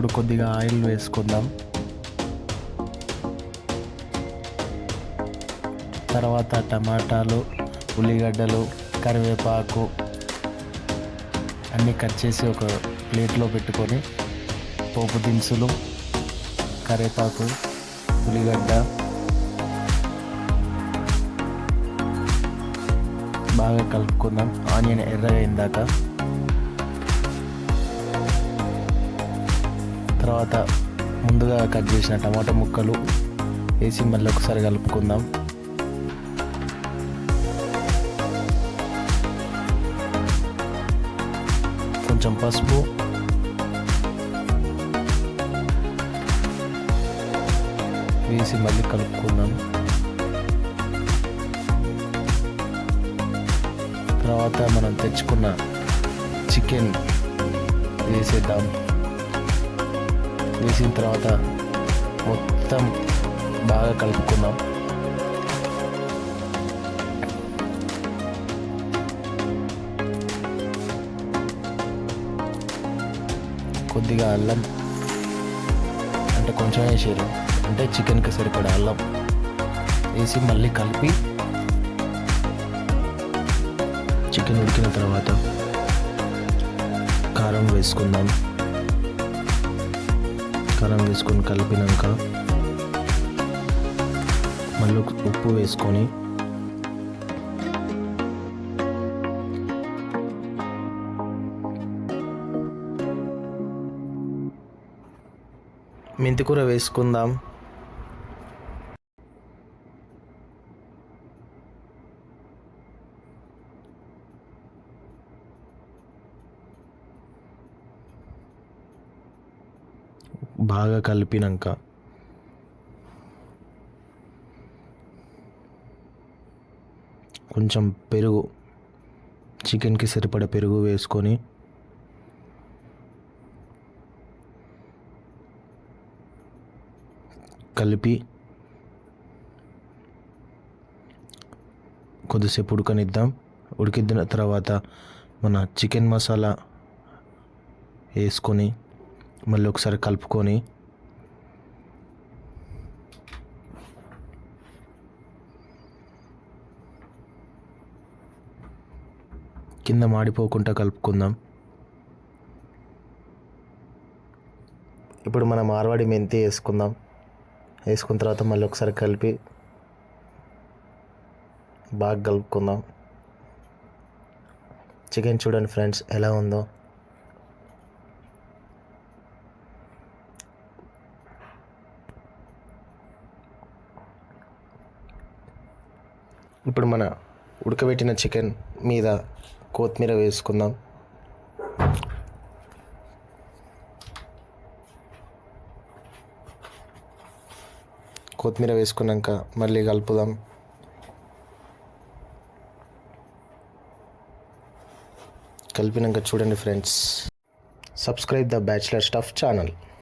ఇప్పుడు కొద్దిగా ఆయిల్ వేసుకుందాం. తర్వాత టమాటాలు ఉల్లిగడ్డలు కరివేపాకు అన్నీ కట్ చేసి ఒక ప్లేట్లో పెట్టుకొని పోపు దినుసులు కరివేపాకు ఉల్లిగడ్డ బాగా కలుపుకుందాం. ఆనియన్ ఎర్రగా అయిందాక తర్వాత ముందుగా కట్ చేసిన టమాటా ముక్కలు వేసి మళ్ళీ ఒకసారి కలుపుకుందాం. కొంచెం పసుపు. వేసి మళ్ళీ కలుపుకుందాం. తర్వాత మనం తెచ్చుకున్న చికెన్ వేసేద్దాం. వేసిన తర్వాత మొత్తం బాగా కలుపుకుందాం. కొద్దిగా అల్లం అంటే కొంచెం వేసారు అంటే చికెన్కి సరిపడే అల్లం వేసి మళ్ళీ కలిపి చికెన్ ఉడికిన తర్వాత కారం వేసుకుందాం. కారం వేసుకొని కలిపినాక మళ్ళీ ఉప్పు వేసుకొని మెంతికూర వేసుకుందాం. బాగా కలిపినాక. కొంచెం పెరుగు చికెన్కి సరిపడ పెరుగు వేసుకొని కలిపి కొద్దిసేపు ఉడకనిద్దాం. ఉడికిద్దిన తర్వాత మన చికెన్ మసాలా వేసుకొని మళ్ళీ ఒకసారి కలుపుకొని కింద మాడిపోకుండా కలుపుకుందాం. ఇప్పుడు మనం మార్వాడి మెంతి వేసుకుందాం. వేసుకున్న తర్వాత మళ్ళీ ఒకసారి కలిపి బాగా కలుపుకుందాం. చికెన్ చూడండి ఫ్రెండ్స్ ఎలా ఉందో. ఇప్పుడు మన ఉడకబెట్టిన చికెన్ మీద కొత్తిమీర వేసుకుందాం. కొత్తిమీర వేసుకున్నాక మళ్ళీ కలుపుదాం. కలిపినాక చూడండి friends. Subscribe the bachelor stuff channel.